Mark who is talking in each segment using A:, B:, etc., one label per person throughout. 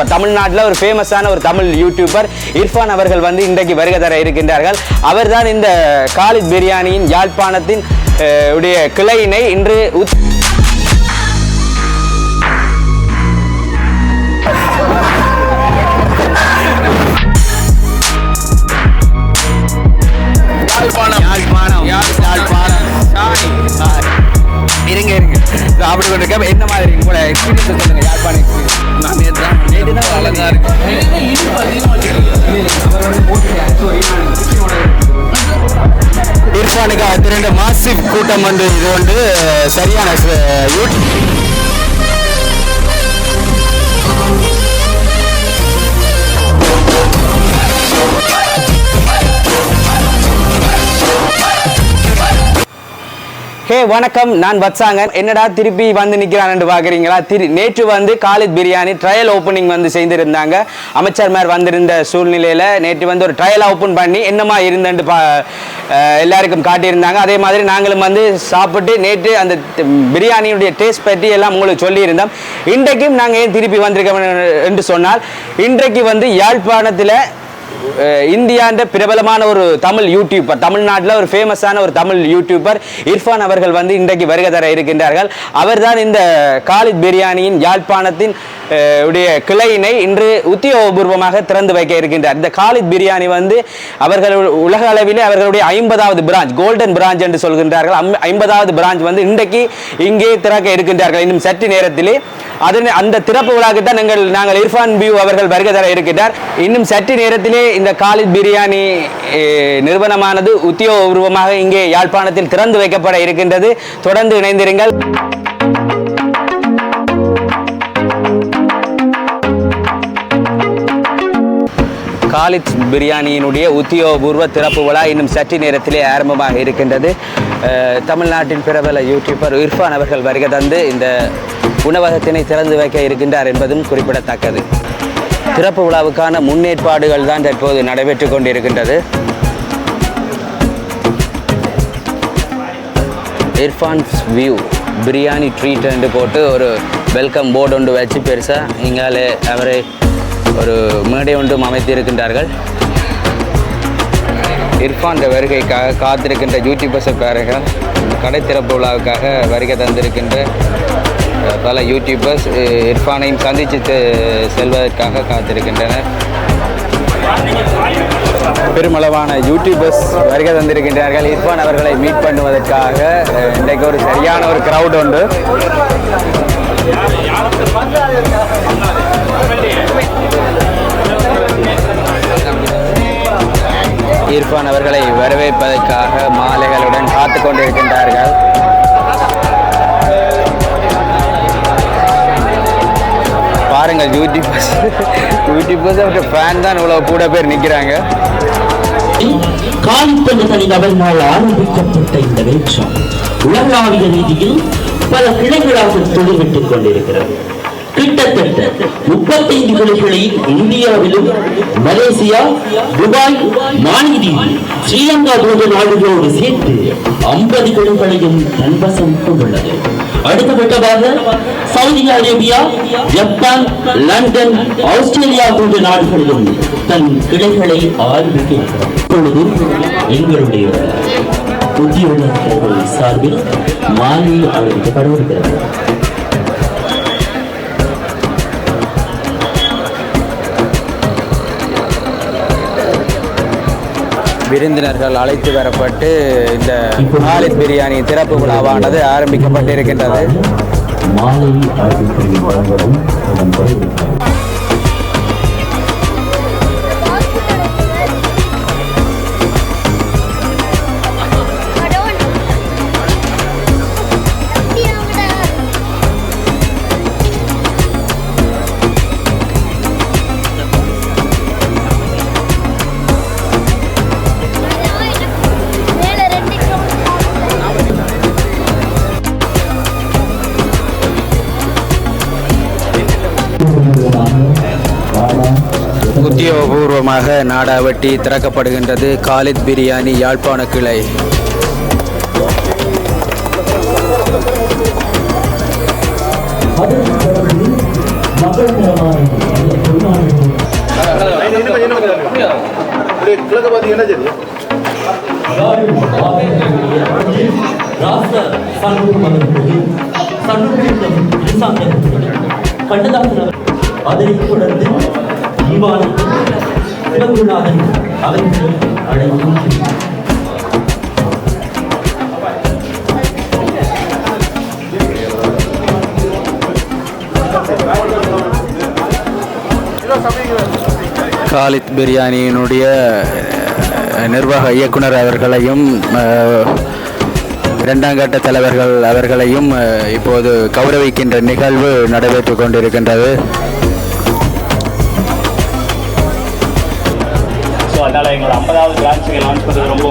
A: YouTuber தமிழ்நாட்டில் ஒரு ஃபேமஸான ஒரு தமிழ் யூடியூபர் இர்ஃபான் அவர்கள் வந்து இன்றைக்கு வருகை தர இருக்கின்றார்கள். அவர்தான் இந்த காலித் பிரியாணியின் யாழ்ப்பாணத்தின் உடைய கிளையினை இன்று உத்
B: யாழ்ப்பாணம்.
A: யாழ்ப்பாணம். யாழ்ப்பாணம். இருங்க இருங்க. அப்படி கொண்டு இருக்க என்ன மாதிரி உங்களோட எக்ஸ்பீரியன்ஸ் சொல்லுங்க யாழ்ப்பாண எக்ஸ்பீரியன்ஸ்
B: நான் நேத்து தான் தான் அழகா இருக்கு.
A: இர்ஃபானுக்கு திரண்ட மாசிவ் கூட்டம் வந்து இது வந்து சரியான யூடியூப் ஹே வணக்கம். நான் வத்சாங்க. என்னடா திருப்பி வந்து நிற்கிறான்னு பார்க்குறீங்களா திரு நேற்று வந்து காலித் பிரியாணி ட்ரையல் ஓப்பனிங் வந்து செய்திருந்தாங்க. அமைச்சர்மார் வந்திருந்த சூழ்நிலையில் நேற்று வந்து ஒரு ட்ரையல் ஓப்பன் பண்ணி என்னமா இருந்தேன்ட்டு பா எல்லாருக்கும் காட்டியிருந்தாங்க. அதே மாதிரி நாங்களும் வந்து சாப்பிட்டு நேற்று அந்த பிரியாணியுடைய டேஸ்ட் பற்றி எல்லாம் உங்களுக்கு சொல்லியிருந்தோம். இன்றைக்கும் நாங்கள் ஏன் திருப்பி வந்திருக்கோம் என்று சொன்னால் இன்றைக்கு வந்து யாழ்ப்பாணத்தில் இந்தியான்ற பிரபலமான ஒரு தமிழ் யூடியூபர் தமிழ்நாட்டில் ஒரு ஃபேமஸான ஒரு தமிழ் யூடியூபர் இர்ஃபான் அவர்கள் வந்து இன்றைக்கு வருகை தர இருக்கின்றார்கள். அவர்தான் இந்த காலித் பிரியாணியின் யாழ்ப்பாணத்தின் உடைய கிளையினை இன்று உத்தியோகபூர்வமாக திறந்து வைக்க இருக்கின்றார். இந்த காலித் பிரியாணி வந்து அவர்கள் உலக அளவிலே அவர்களுடைய ஐம்பதாவது பிரான்ச் கோல்டன் பிரான்ச் என்று சொல்கின்றார்கள். ஐம்பதாவது பிரான்ச் வந்து இன்றைக்கு இங்கே திறக்க இருக்கின்றார்கள். இன்னும் சற்று நேரத்திலே அதன் அந்த திறப்பு விழாக்கு தான் நாங்கள் நாங்கள் இர்ஃபான் பியூ அவர்கள் வருகை தர இருக்கின்றார். இன்னும் சற்று நேரத்திலே இந்த காலித் பிரியாணி நிறுவனமானது உத்தியோகபூர்வமாக இங்கே யாழ்ப்பாணத்தில் திறந்து வைக்கப்பட இருக்கின்றது. தொடர்ந்து இணைந்திருங்கள். காலித் பிரியாணியினுடைய உத்தியோகபூர்வ திறப்பு விழா இன்னும் சற்று நேரத்திலே ஆரம்பமாக இருக்கின்றது. தமிழ்நாட்டின் பிரபல யூடியூபர் இர்ஃபான் அவர்கள் வருகை தந்து இந்த உணவகத்தினை திறந்து வைக்க இருக்கின்றார் என்பதும் குறிப்பிடத்தக்கது. திறப்பு விழாவுக்கான முன்னேற்பாடுகள் தான் தற்போது நடைபெற்று கொண்டிருக்கின்றது. இர்ஃபான்ஸ் வியூ பிரியாணி ட்ரீட் என்று போட்டு ஒரு வெல்கம் போர்டு ஒன்று வச்சு பெருசாக இங்காலே அவரை ஒரு மேடை ஒன்றும் அமைத்திருக்கின்றார்கள். இர்ஃபான் வருகைக்காக காத்திருக்கின்ற யூடியூபர்ஸை பேரர்கள் கடை திறப்பு விழாவுக்காக வருகை தந்திருக்கின்ற பல யூடியூபர்ஸ் இர்ஃபானையும் சந்தித்து செ- செல்வதற்காக காத்திருக்கின்றனர். பெருமளவான யூடியூபர்ஸ் வருகை தந்திருக்கின்றார்கள். இர்ஃபான் அவர்களை மீட் பண்ணுவதற்காக இன்றைக்கு ஒரு சரியான ஒரு கிரவுட் உண்டு. இர்ஃபான் அவர்களை வரவேற்பதற்காக மாலைகளுடன் காத்து கொண்டிருக்கின்றார்கள். பாருங்கள் யூடியூபர்ஸ் யூடியூபர்ஸ் அவருடைய ஃபேன் தான் இவ்வளோ கூட பேர் நிற்கிறாங்க
C: காலித்தன தனிநபரினால் ஆரம்பிக்கப்பட்ட இந்த வேற்றம் உலகளாவிய ரீதியில் பல கிளைகளாக தொழில்விட்டுக் கொண்டிருக்கிறது கிட்டத்தட்ட முப்பத்தைந்து கிளைகளை இந்தியாவிலும் மலேசியா துபாய் மாநிலம் ஸ்ரீலங்கா போன்ற நாடுகளோடு சேர்த்து ஐம்பது கிளைகளையும் தன்வசம் கொண்டுள்ளது. அடுத்த கட்டமாக Saudi Arabia Japan London Australia போன்ற நாடுகளிலும் தன் கிளைகளை ஆரம்பிக்க இப்பொழுது எங்களுடைய உத்தியோகத்தர்கள் சார்பில் மாலை அறிவிக்கப்பட இருக்கிறது
A: விருந்தினர்கள் அழைத்து வரப்பட்டு இந்த காலித் பிரியாணி திறப்பு விழாவானது ஆரம்பிக்கப்பட்டிருக்கின்றது. சிறப்பாக நாடாவட்டி திறக்கப்படுகின்றது காலித் பிரியாணி யாழ்ப்பாண கிளை.
D: பண்டதாசன்
C: அவர்கள் தொடர்ந்து இவ்வாறு அவர்கள்
A: காலித் பிரியாணியினுடைய நிர்வாக இயக்குனர் அவர்களையும் அஹ், இரண்டாம் கட்ட தலைவர்கள் அவர்களையும் இப்போது கௌரவிக்கின்ற நிகழ்வு நடைபெற்று கொண்டிருக்கின்றது.
E: அதனால் எங்களோட ஐம்பதாவது பிரான்ச்சுக்கு லான்ச் பண்ணுறது ரொம்ப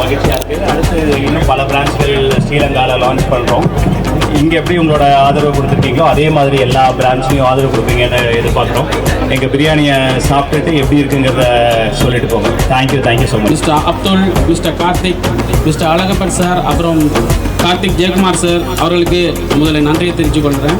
E: மகிழ்ச்சியாக இருக்குது அடுத்து இன்னும் பல பிரான்ச்சுகள் ஸ்ரீலங்காவில் லான்ச் பண்ணுறோம் இங்கே எப்படி உங்களோட ஆதரவு கொடுத்துருக்கீங்களோ அதே மாதிரி எல்லா பிரான்ச்சையும் ஆதரவு கொடுப்பீங்கன்னு எதிர்பார்க்குறோம். எங்கள் பிரியாணியை சாப்பிட்டுட்டு எப்படி இருக்குங்கிறத சொல்லிட்டு போங்க. Thank you thank you so much
F: mister Abdul mister Karthik mister Alagappan sir அப்புறம் கார்த்திக் ஜெயக்குமார் சார் அவர்களுக்கு முதலில் நன்றியை தெரிவித்துக் கொள்கிறேன்.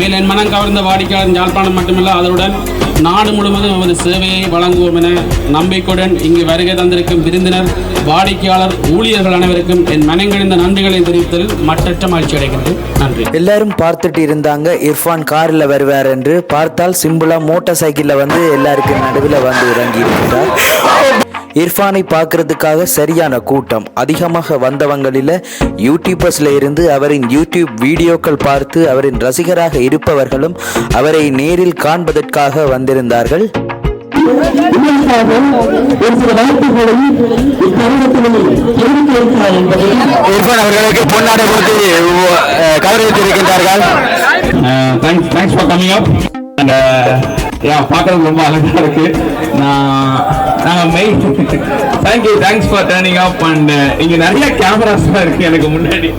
F: மேலே என் மனம் கவர்ந்த வாடிக்கையாளர் யாழ்ப்பாணம் மட்டுமில்ல அதனுடன் நாடு முழுவதும் நமது சேவையை வழங்குவோம் என நம்பிக்கையுடன் இங்கு வருகை தந்திருக்கும் விருந்தினர் வாடிக்கையாளர் ஊழியர்கள் அனைவருக்கும் என் மனங்கணிந்த நன்றிகளை தெரிவித்ததில் மற்றற்ற மகிழ்ச்சி அடைகிறது நன்றி.
G: எல்லாரும் பார்த்துட்டு இருந்தாங்க. இர்ஃபான் காரில் வருவார் என்று. பார்த்தால் சிம்பிளா மோட்டார் சைக்கிளில் வந்து எல்லாருக்கும் நடுவில் வந்து இறங்கி இருக்கிறார் இர்ஃபானை பார்க்கறதுக்காக சரியான கூட்டம். அதிகமாக வந்தவங்களில் யூடியூபர்ஸ்ல இருந்து அவரின் யூடியூப் வீடியோக்கள் பார்த்து அவரின் ரசிகராக இருப்பவர்களும் அவரை நேரில் காண்பதற்காக வந்திருந்தார்கள்.
A: இர்ஃபான் அவர்களுக்கு பொன்னாடை கொடுத்து கௌரவித்திருக்கின்றார்கள்
E: தேங்க்ஸ் ஃபார் அப் அண்ட் ரொம்ப அழகாக இருக்கு. நான் நாங்கள் மெய் thank you thanks for turning up and இங்கே நிறைய கேமராஸ் தான் இருக்கு எனக்கு முன்னாடி.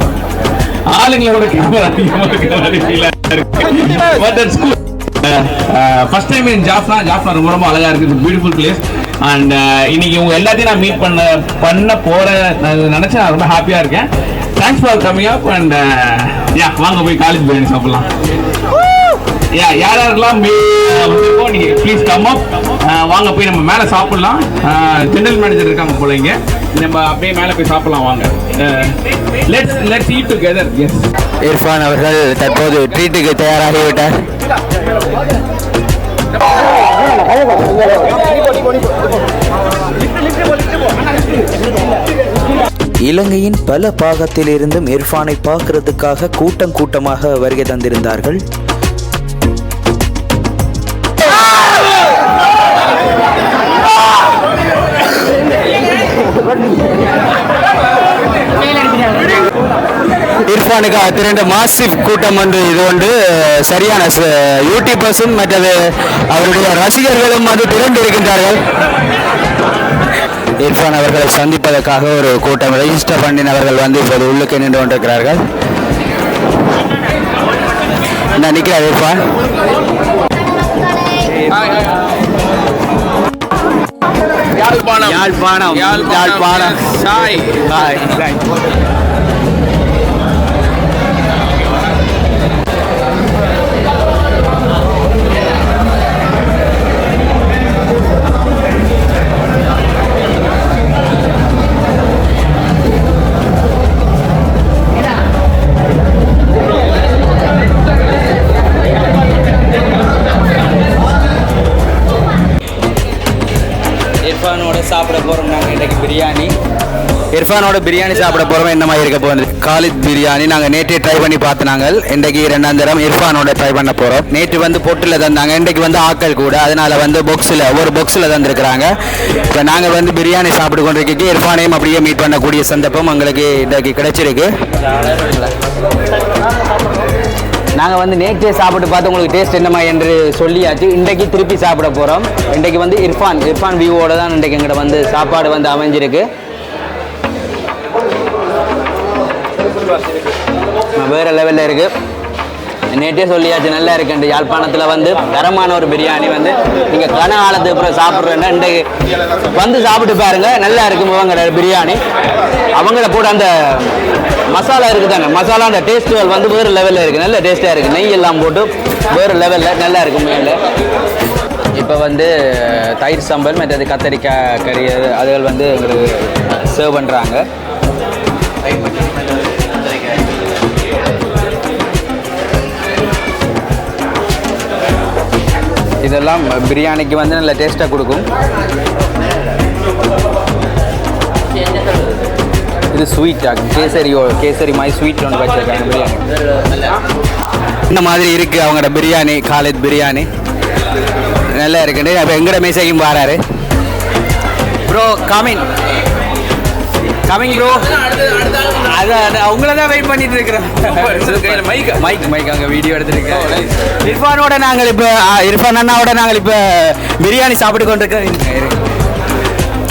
E: ஆளுங்களோட கேமரா அதிகமாக இருக்கு. But that's cool first time in Jaffna Jaffna ரொம்ப ரொம்ப அழகா இருக்கு பியூட்டிஃபுல் பிளேஸ் அண்ட் இன்னைக்கு உங்க எல்லாத்தையும் நான் மீட் பண்ண பண்ண போற நான் நினைச்சு நான் ரொம்ப ஹாப்பியா இருக்கேன். Thanks for coming up and yeah வாங்க போய் காலேஜ் பிரியாணி சாப்பிடலாம். யா யார் யாரெல்லாம் மீ நீங்க ப்ளீஸ் கம் அப் வாங்க போய் நம்ம மேலே சாப்பிடலாம். ஜெனரல் மேனேஜர் இருக்காங்க போல இங்க. நம்ம அப்படியே மேலே போய் சாப்பிடலாம் வாங்க. Let's let's eat together yes
A: Irfan அவர்கள் தற்போது ட்ரீட்டுக்கு தயாராகிவிட்டார்.
G: இலங்கையின் பல பாகத்திலிருந்தும் இர்ஃபானை பார்க்கறதுக்காக கூட்டம் கூட்டமாக வருகை தந்திருந்தார்கள்.
A: இர்ஃபானுக்கு திரண்ட மாசிவ் கூட்டம் ஒன்று இது ஒன்று அஹ், சரியான யூடியூபர்ஸும் மற்றது அவருடைய ரசிகர்களும் அது திரண்டு இருக்கின்றார்கள் இர்ஃபான் அவர்களை சந்திப்பதற்காக ஒரு கூட்டம் ரெஜிஸ்டர் பண்ணினவர்கள் வந்து இப்போது உள்ளுக்கு நின்று கொண்டிருக்கிறார்கள். நான் நிற்கிறார் இர்ஃபான்.
B: யாழ்ப்பாணம்.
A: யாழ்ப்பாணம்.
B: யாழ்ப்பாணம். சாய்.
A: ஹாய் ரமதானோட பிரியாணி சாப்பிட போகிறோம் என்ன மாதிரி இருக்க போகுது? காலித் பிரியாணி நாங்கள் நேற்றே ட்ரை பண்ணி பார்த்து நாங்கள் இன்றைக்கு ரெண்டாம் தரம் இர்ஃபானோட ட்ரை பண்ண போகிறோம் நேற்று வந்து பொட்டில் தந்தாங்க. இன்றைக்கு வந்து ஆக்கள் கூட. அதனால வந்து பொக்ஸில் ஒரு பொக்ஸில் தந்துருக்குறாங்க. இப்போ நாங்கள் வந்து பிரியாணி சாப்பிட்டு கொண்டிருக்கி இர்ஃபானையும் அப்படியே மீட் பண்ணக்கூடிய சந்தர்ப்பம் எங்களுக்கு இன்றைக்கு கிடைச்சிருக்கு. நாங்கள் வந்து நேற்றே சாப்பிட்டு பார்த்து உங்களுக்கு டேஸ்ட் என்னமா என்று சொல்லியாச்சு. இன்றைக்கு திருப்பி சாப்பிட போகிறோம் இன்றைக்கு வந்து இர்ஃபான் இர்ஃபான் வியூவோட தான் இன்றைக்கு எங்கிட்ட வந்து சாப்பாடு வந்து அமைஞ்சிருக்கு. வேறு லெவலில் இருக்குது நேற்றே சொல்லியாச்சு நல்லா இருக்குண்டு யாழ்ப்பாணத்தில் வந்து தரமான ஒரு பிரியாணி வந்து நீங்கள் கன காலத்துக்கு அப்புறம் சாப்பிட்றேன்னா இன்றைக்கு வந்து சாப்பிட்டு பாருங்கள் நல்லா இருக்கும் இவங்க பிரியாணி. அவங்கள போட அந்த மசாலா இருக்குது தானே மசாலா அந்த டேஸ்ட்டுகள் வந்து வேறு லெவலில் இருக்குது நல்ல டேஸ்ட்டாக இருக்குது நெய் எல்லாம் போட்டு வேறு லெவலில் நல்லா இருக்கும் மேலே இப்போ வந்து தயிர் சம்பல் மற்றது கத்தரிக்காய் கறி அதுகள் வந்து எங்களுக்கு சர்வ் பண்ணுறாங்க இதெல்லாம் பிரியாணிக்கு வந்து நல்ல டேஸ்ட்டாக கொடுக்கும். இது ஸ்வீட்டா கேசரி கேசரி மாதிரி ஸ்வீட் ஒன்று வச்சுருக்காங்க பிரியாணி. இந்த மாதிரி இருக்குது அவங்களோட பிரியாணி காலேஜ் பிரியாணி. நல்லா இருக்குது அப்போ எங்கட மேசைக்கும் வராரு? ப்ரோ காமின் கமிங் ப்ரோ அது அவங்கள தான் வெயிட் பண்ணிட்டு இருக்கிறேன். மைக் மைக் மைக் அங்கே வீடியோ எடுத்துருக்கேன் இர்ஃபானோட நாங்கள் இப்போ இர்ஃபான் அண்ணாவோட நாங்கள் இப்போ பிரியாணி சாப்பிட்டு கொண்டிருக்கோம்.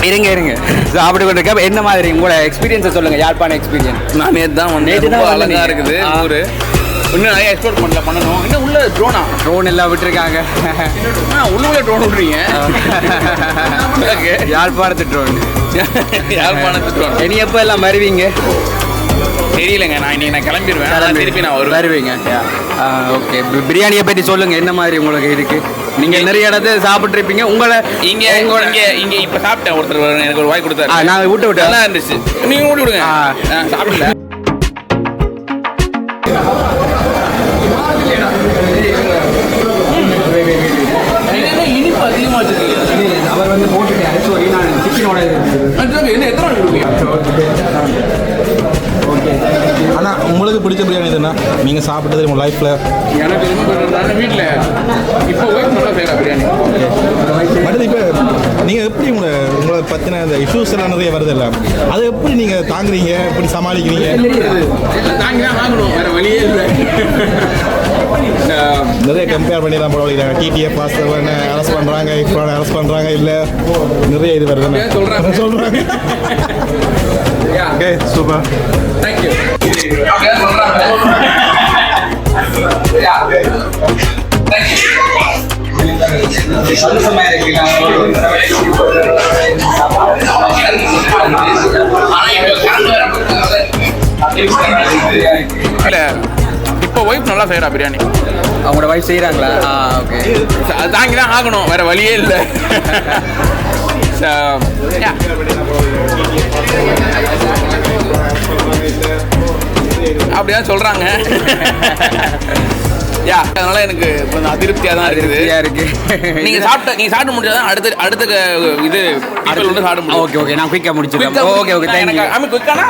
A: இருங்க இருங்க. சாப்பிட்டு கொண்டிருக்கேன் என்ன மாதிரி உங்களோட எக்ஸ்பீரியன்ஸை சொல்லுங்கள் யாழ்ப்பாண எக்ஸ்பீரியன்ஸ்
B: நான் நேத்து தான் வந்தேன்
A: நேத்து தான்
B: ரொம்ப
A: வந்தீங்க.
B: அழகா இருக்குது. ஊரு. இன்னும் நிறைய எக்ஸ்ப்ளோர் பண்ணல பண்ணணும். இன்னும் உள்ள ட்ரோனா
A: ட்ரோன் எல்லாம் விட்டுருக்காங்க.
B: உள்ளுக்குள்ள ட்ரோன் விடுறீங்க.
A: யாழ்ப்பாணத்து ட்ரோன்
B: யாழ்ப்பாணத்து ட்ரோன்
A: இனி எப்போ எல்லாம் வருவீங்க?
B: தெரியலங்க. நான் இன்னைக்கு நான் கிளம்பிடுவேன். அதான் திருப்பி நான் வருவேன்.
A: வருவீங்க. ஓகே. பிரியாணியை பற்றி சொல்லுங்க. என்ன மாதிரி உங்களுக்கு இருக்கு? நீங்க நிறைய இடத்துல சாப்பிட்ருப்பீங்க உங்களை
B: இங்க இங்க இங்க இப்ப சாப்பிட்டேன். ஒருத்தர் எனக்கு ஒரு வாய் கொடுத்தாரு.
A: நான் விட்டு விட்டேன்.
B: நல்லா இருந்துச்சு. நீங்க ஊட்டி விடுங்க. சாப்பிடல.
A: அவர் வந்து போட்டுட்டேன். சாரி நான் சிக்கனோட
B: என்ன எத்தனை வாட்டி கொடுப்பீங்க
D: ஆனால் உங்களுக்கு பிடிச்ச பிரியாணி எதுனா நீங்கள் சாப்பிட்டது உங்கள் லைஃப்பில்
B: எனக்கு வீட்டில் இப்போ ஒய்ஃப் நல்லா பிரியாணி.
D: இப்போ நீங்கள் எப்படி உங்களை உங்களை பற்றின இந்த இஷ்யூஸ் எல்லாம் நிறைய வருது இல்லை? அதை எப்படி நீங்கள் தாங்குறீங்க? எப்படி சமாளிக்கிறீங்க?
B: தாங்கி தான் ஆகணும். வேற வழியே இல்லை.
D: நிறைய கம்பேர் பண்ணி தான் போடுவாங்க டிடிஎஃப் பாஸ்தவன் அரெஸ்ட் பண்ணுறாங்க இப்போ அரெஸ்ட் பண்ணுறாங்க இல்லை நிறைய இது வருது
B: சொல்றாங்க.
D: சொல்கிறாங்க ஓகே சூப்பர்
B: தேங்க்யூ இல்ல இப்போ ஒய்ஃப் நல்லா செய்யறா பிரியாணி.
A: அவங்களோட வைஃப் செய்கிறாங்களா ஓகே
B: தாங்கி தான் ஆகணும் வேற வழியே இல்லை. அப்படிதான் சொல்றாங்க. யா அதனால எனக்கு கொஞ்சம் அதிருப்தியா தான் இருக்குது.
A: இருக்கு.
B: நீங்க சாப்பிட்ட நீங்க சாப்பிட்டு முடிச்சாதான் அடுத்த அடுத்த இது people வந்து சாப்பிட முடியும்.
A: ஓகே ஓகே நான் குயிக்காக
B: ஆ
A: ஓகே ஓகே தேங்க்யூ
B: ஆமா, quick ஆனா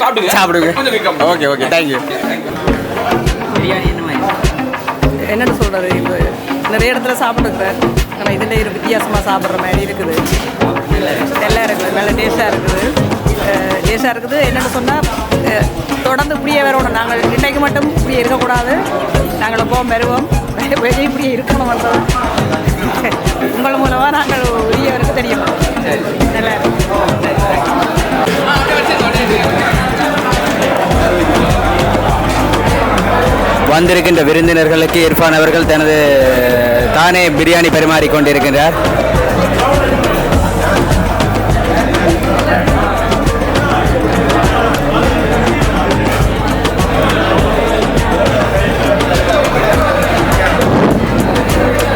B: சாப்பிடுங்க.
A: சாப்பிடுங்க.
B: கொஞ்சம் quick ஆ.
A: பிரியாணி ஓகே தேங்க்யூ
H: என்னன்னு சொல்கிறது இப்போ நிறைய இடத்துல சாப்பிட்டுருக்குறேன் ஆனால் இதில் இரு வித்தியாசமாக சாப்பிட்ற மாதிரி இருக்குது. நல்லா இருக்குது. நல்ல டேஸ்ட்டாக இருக்குது. டேஸ்ட்டாக இருக்குது. என்னென்னு சொன்னால் தொடர்ந்து இப்படியே வரணும் நாங்கள் இன்றைக்கு மட்டும் இப்படியே இருக்கக்கூடாது. நாங்கள் எப்போவும் வருவோம். வெளியே இப்படியே இருக்கணும்ன்றது உங்கள் மூலமாக நாங்கள் உரியவருக்கு தெரியும்.
A: வந்திருக்கின்ற விருந்தினர்களுக்கு இர்ஃபான் அவர்கள் தனது தானே பிரியாணி பரிமாறி கொண்டிருக்கின்றார்.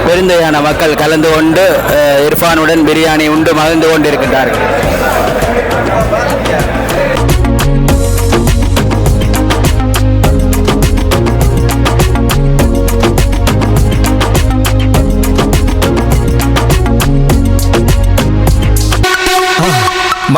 A: பெருந்தையான மக்கள் கலந்து கொண்டு இர்ஃபானுடன் பிரியாணி உண்டு மகிழ்ந்து கொண்டிருக்கின்றார்கள்.